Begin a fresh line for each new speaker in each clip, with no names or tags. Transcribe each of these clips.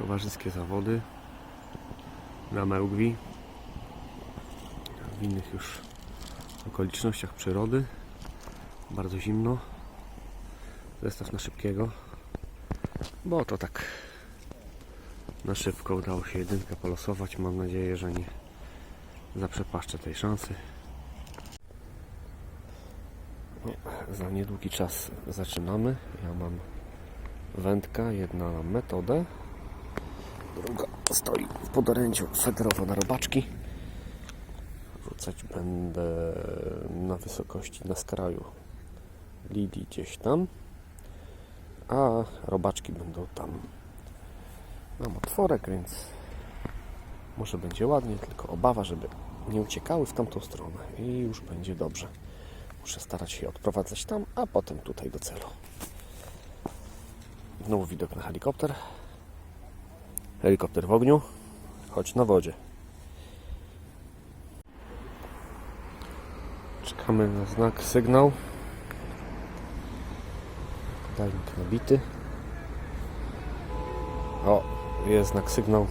Towarzyskie zawody na Mełgwi. W innych już okolicznościach przyrody. Bardzo zimno. Zestaw na szybkiego. Bo to tak na szybko udało się jedynkę polosować. Mam nadzieję, że nie zaprzepaszczę tej szansy. Za niedługi czas zaczynamy. Ja mam wędka, jedna na metodę, druga stoi w podorędziu na robaczki. Rzucać będę na wysokości na skraju Lidii gdzieś tam, a robaczki będą tam. Mam otworek, więc może będzie ładnie, tylko obawa, żeby nie uciekały w tamtą stronę i już będzie dobrze. Muszę starać się odprowadzać tam, a potem tutaj do celu. Znowu widok na helikopter. Helikopter w ogniu, choć na wodzie. Czekamy na znak, sygnał. Dajnik nabity. O, jest znak, sygnał.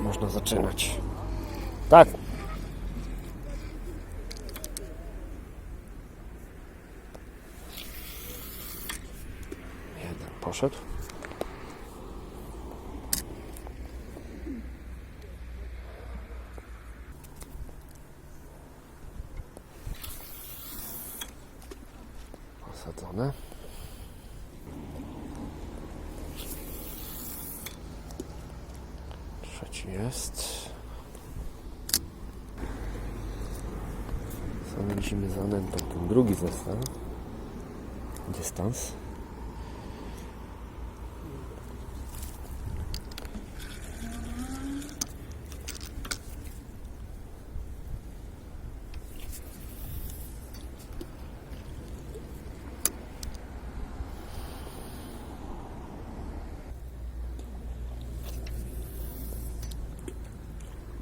Można zaczynać. Tak. Jeden poszedł. Trzeci jest. Sam widzimy za anentą ten drugi zestaw. Dystans.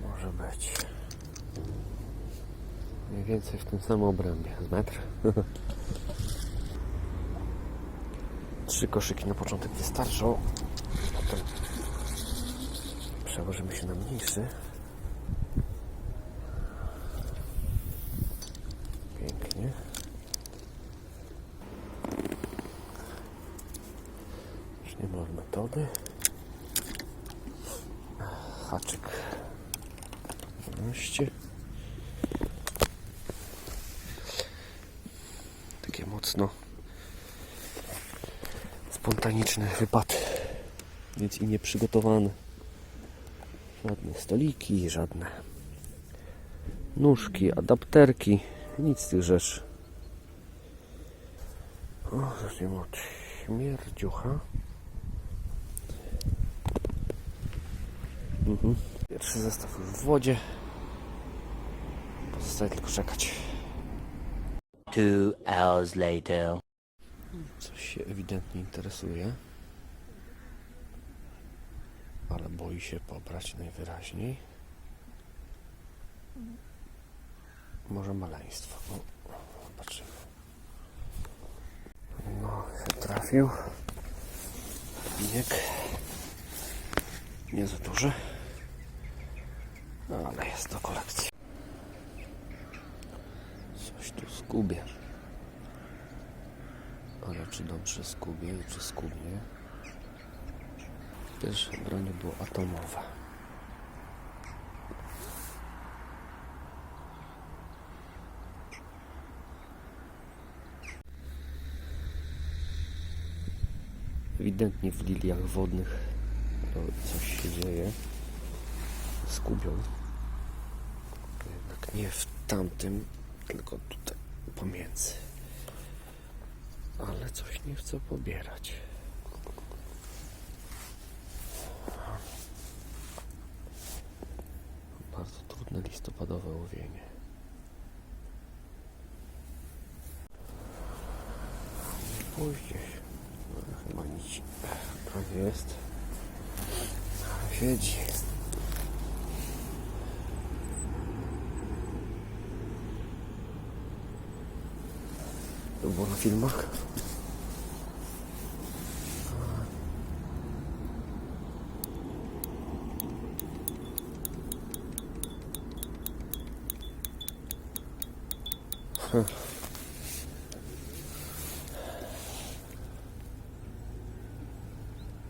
Może być. Mniej więcej w tym samym obrębie. Z metr. Trzy koszyki na początek wystarczą. Potem przełożymy się na mniejszy. Pięknie. Zaczniemy od metody. Haczyk 12. spontaniczny wypad. Nic i nieprzygotowane. Żadne stoliki, żadne nóżki, adapterki. Nic z tych rzeczy. O, zaczniemy od śmierdziucha. Mhm. Pierwszy zestaw już w wodzie. Pozostaje tylko czekać.
Two hours later.
Coś się ewidentnie interesuje. Ale boi się pobrać najwyraźniej. Może maleństwo. O, zobaczymy. No, się trafił. Bieg. Nie za duży. No, ale jest do kolekcji. Coś tu skubie. Czy dobrze skubie i czy skubnie? Pierwsze bronie było atomowe. Ewidentnie w liliach wodnych to coś się dzieje. Skubią. Jednak nie w tamtym, tylko tutaj pomiędzy ale coś nie chcę pobierać. Bardzo trudne listopadowe łowienie. Później. No, chyba nic. Tak jest. Siedzi. było na filmach. Hmm.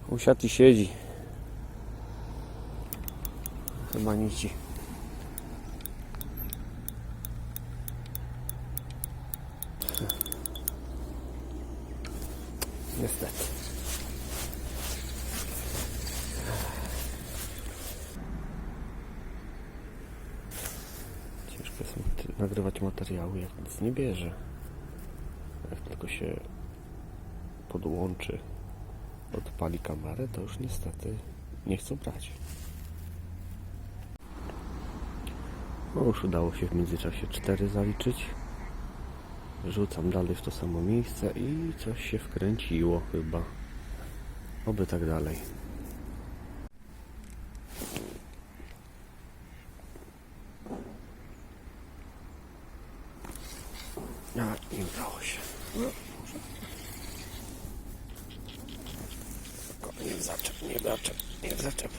Usiadł i siedzi. Chyba nici. Niestety. Ciężko jest nagrywać materiały, jak nic nie bierze. Jak tylko się podłączy, odpali kamerę, to już niestety nie chcą brać. No już udało się w międzyczasie 4 zaliczyć. Rzucam dalej w to samo miejsce i coś się wkręciło chyba. Oby tak dalej. A, nie udało się. No. Tylko Nie w zaczep, nie w zaczep, nie w zaczep.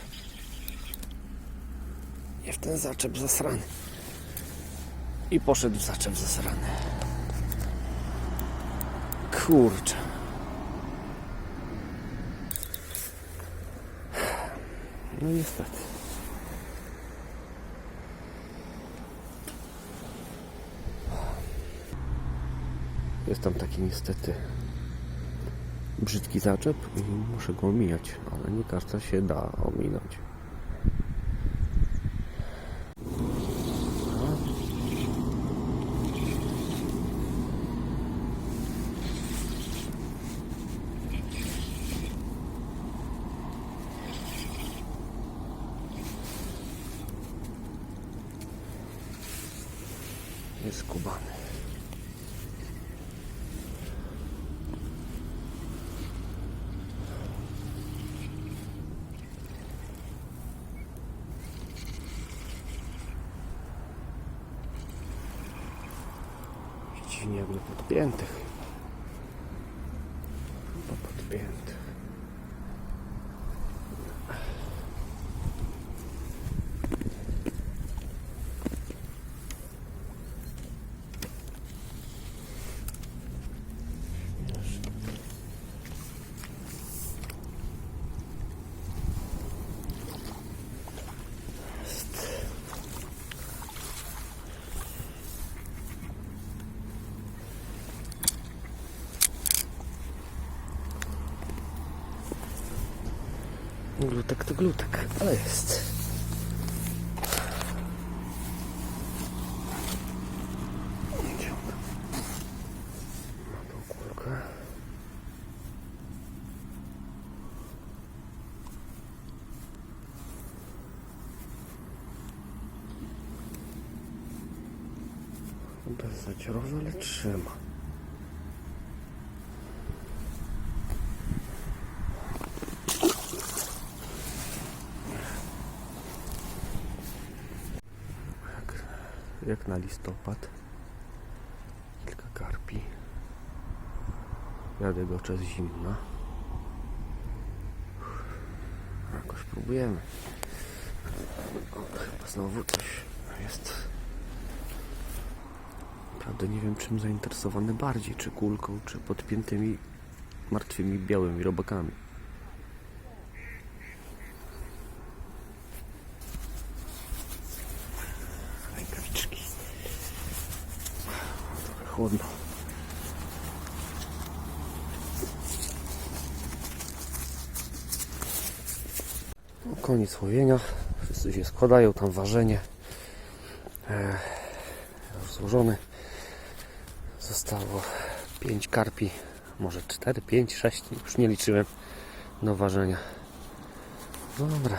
Nie w ten zaczep zasrany. I poszedł w zaczep zasrany. Kurczę. No niestety. Jest tam taki niestety brzydki zaczep i muszę go omijać, ale nie każda się da ominąć. Skubany. Dziwnie jakby podpiętych. Chyba podpiętych. Glutek to glutek, ale jest. Bez zaciorowy, ale trzyma. Jak na listopad. Kilka karpi. Jadę go czas zimna. Jakoś próbujemy. O, chyba znowu coś jest. Naprawdę nie wiem czym zainteresowany bardziej, czy kulką, czy podpiętymi martwymi białymi robakami. Chłodno. No, koniec łowienia. Wszyscy się składają, tam ważenie. E, już złożony. Zostało 5 karpi, może 4, 5, 6, już nie liczyłem do ważenia. No dobra,